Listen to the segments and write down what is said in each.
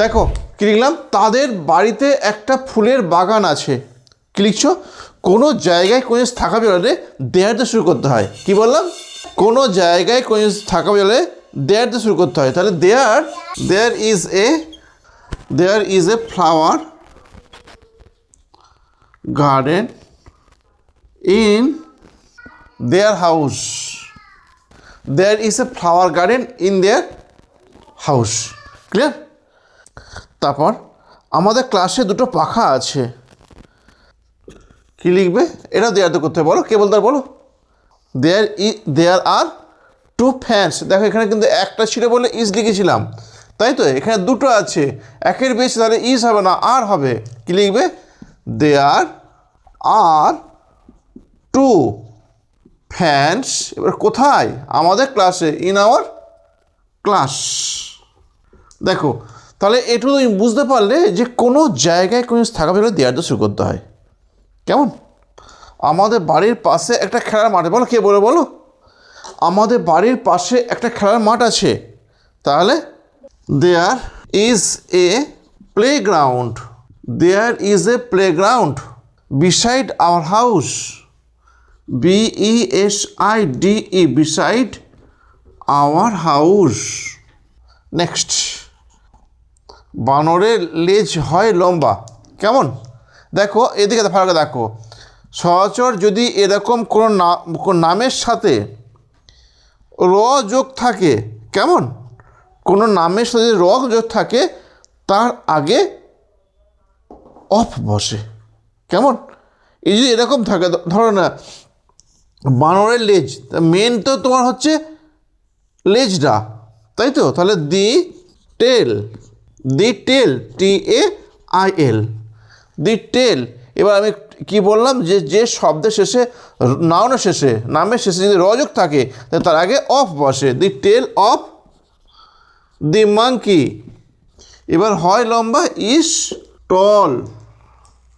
দেখো, কি লিখলাম? তাদের বাড়িতে একটা ফুলের বাগান আছে। কি লিখছো? কোনো জায়গায় কোনো থাকা বেরোলে দেয়ার দিয়ে শুরু করতে হয়। কি বললাম? কোনো জায়গায় কোনো থাকা বেরোলে দেয়ার দিয়ে শুরু করতে হয়। তাহলে there there is a there is a flower garden in their house there is a flower garden in their house clear তারপর আমাদের ক্লাসে দুটো পাখা আছে। কি লিখবে? এটা দেয়ার তো করতে বলো, কে বলতে বলো? দেয়ার ই দেয়ার আর টু ফ্যান্স দেখো, এখানে কিন্তু একটা ছিল বলে ইজ লিখেছিলাম। তাই তো? এখানে দুটো আছে। একের বেশি তাহলে ইজ হবে না, আর হবে। কি লিখবে? দেয়ার আর টু ফ্যান্স এবার কোথায়? আমাদের ক্লাসে ইন আওয়ার ক্লাস দেখো তাহলে এটু তুমি বুঝতে পারলে যে কোনো জায়গায় কোনো থাকা পেলে দেয়ার দিয়ে শুরু করতে হয়। কেমন? আমাদের বাড়ির পাশে একটা খেলার মাঠ বলো কে বলে বলো? আমাদের বাড়ির পাশে একটা খেলার মাঠ আছে। তাহলে there is a playground there is a playground beside our house B E S I D E beside our house next বানরের লেজ হয় লম্বা। কেমন? দেখো, এদিকে করে দেখো। সহচর যদি এরকম কোনো নামের সাথে র যোগ থাকে, কেমন? কোনো নামের সাথে র যোগ থাকে, তার আগে অফ বসে। কেমন? এই যদি এরকম থাকে ধরো না, বানরের লেজ মেন তো তোমার হচ্ছে লেজটা, তাই তো? তাহলে the tail. The tail T A I L the tail, এবার আমি কি বললাম যে যে শব্দের শেষে, নাউনের শেষে, নামের শেষে যদি রযোগ থাকে তার আগে অফ বসে। The tail of the monkey. এবার হয় লম্বা, ইস টল।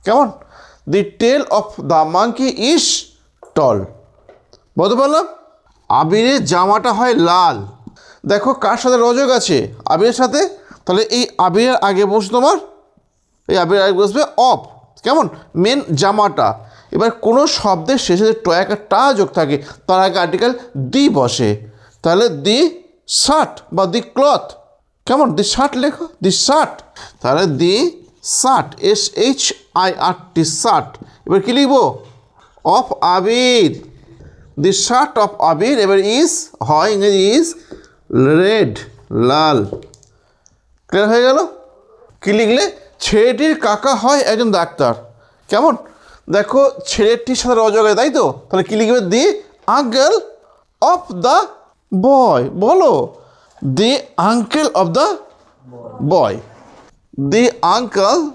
কেমন? The tail of the monkey is tall. বলতে পারলাম? আবিরের জামাটা হয় লাল। দেখো কার সাথে রজক আছে? আবিরের সাথে তাহলে এই আবিরের আগে বসে তোমার, এই আবিরের আগে বসবে অফ। কেমন? মেন জামাটা। এবার কোনো শব্দের শেষে টয় একটা টা যোগ থাকে, তার আগে আর্টিকেল দি বসে। তাহলে দি শার্ট বা দি ক্লথ। কেমন? দি শার্ট লেখো, দি শার্ট। তাহলে the shirt S H I R T shirt. এবার কী লিখব? Of Abir. The shirt of Abir, এবার ইজ হয় ইংরেজি ইজ রেড লাল। ক্লিয়ার হয়ে গেল? কি লিখলে? ছেলেটির কাকা হয় একজন ডাক্তার। কেমন? দেখো, ছেলেটির সাথে রজগ আছে তাই তো? তাহলে কি লিখবে? The uncle of the boy. বলো। The uncle of the boy. The uncle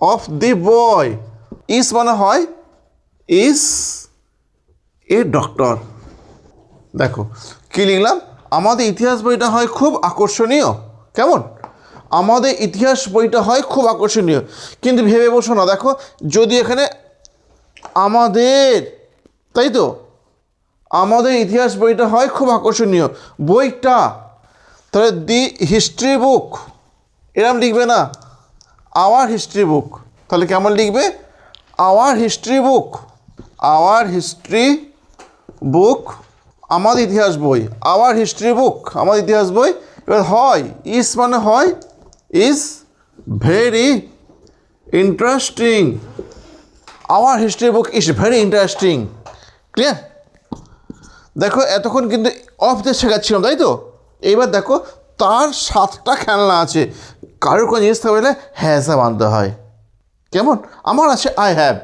of the boy. Is মানে হয়, ইস এ ডক্টর। দেখো, কি লিখলাম? আমাদের ইতিহাস বইটা হয় খুব আকর্ষণীয়। কেমন? আমাদের ইতিহাস বইটা হয় খুব আকর্ষণীয়। কিন্তু ভেবে বসো না, দেখো, যদি এখানে আমাদের, তাই তো? আমাদের ইতিহাস বইটা হয় খুব আকর্ষণীয়। বইটা, তাহলে দি হিস্ট্রি বুক, এরম লিখবে না, আওয়ার হিস্ট্রি বুক। তাহলে কেমন লিখবে? Our history book, our history book, আমাদের ইতিহাস বই, আওয়ার হিস্ট্রি বুক, আমাদের ইতিহাস বই, এবার হয়, ইস মানে হয় is very interesting our history book is very interesting clear দেখো, এতক্ষণ কিন্তু অফ দিয়ে শেখাচ্ছিলাম, তাই তো? এইবার দেখো, তার সাতটা খেলনা আছে। কারোর কোনো জিনিস থাকলে হ্যাজা মানতে হয়। কেমন? আমার আছে আই হ্যাভ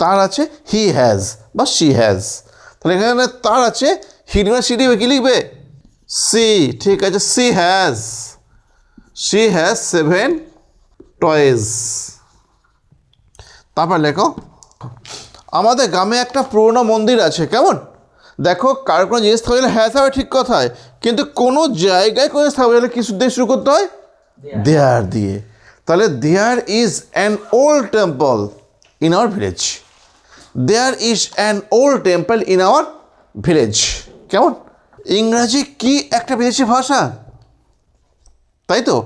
তার আছে হি হ্যাজ বা শি হ্যাজ তাহলে এখানে তার আছে হিডমা সি দিবে কি লিখবে? সি ঠিক আছে she has she has seven toys তারপর লেখো আমাদের গ্রামে একটা পুরনো মন্দির আছে কেমন? দেখো কার কোনো জিনিস থাকলে হ্যাঁ থাকবে ঠিক কথায় কিন্তু কোনো জায়গায় কোনো জিনিস থাকবে কিছু দিয়ে শুরু করতে হয়? দেয়ার। দিয়ে। তাহলে there is an old temple in our village there is an old temple in our village কেমন? ইংরাজি কি একটা বিদেশি ভাষা? তাই তো?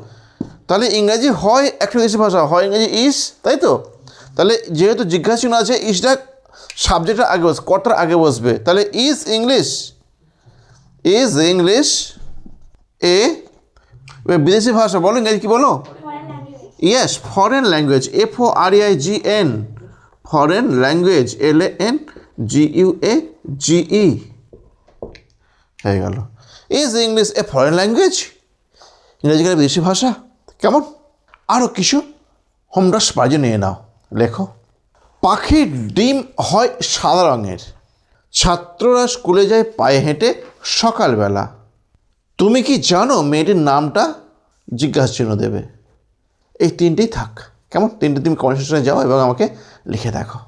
তাহলে ইংরাজি হয় একটা দেশি ভাষা হয় ইংরেজি ইস তাই তো? তাহলে যেহেতু জিজ্ঞাসা চিহ্ন আছে ইসটা সাবজেক্টের আগে বসবে কটার আগে বসবে। তাহলে is English is English a বিদেশি ভাষা বলো ইংরেজি কি বলো? Yes foreign language F O R I G N foreign language L A N G U A G E হয়ে গেল। Is English a foreign language ইংরেজি গেলে বিদেশি ভাষা? কেমন? আরও কিছু? হোমডাস বাজে নিয়ে নাও, লেখো। পাখির ডিম হয় সাদা রঙের। ছাত্ররা স্কুলে যায় পায়ে হেঁটে সকালবেলা। তুমি কি জানো মেয়েটির নামটা? জিজ্ঞাসা দেবে। এই তিনটেই থাক। কেমন? তিনটে তুমি কনসেশনে যাও এবং আমাকে লিখে দেখো।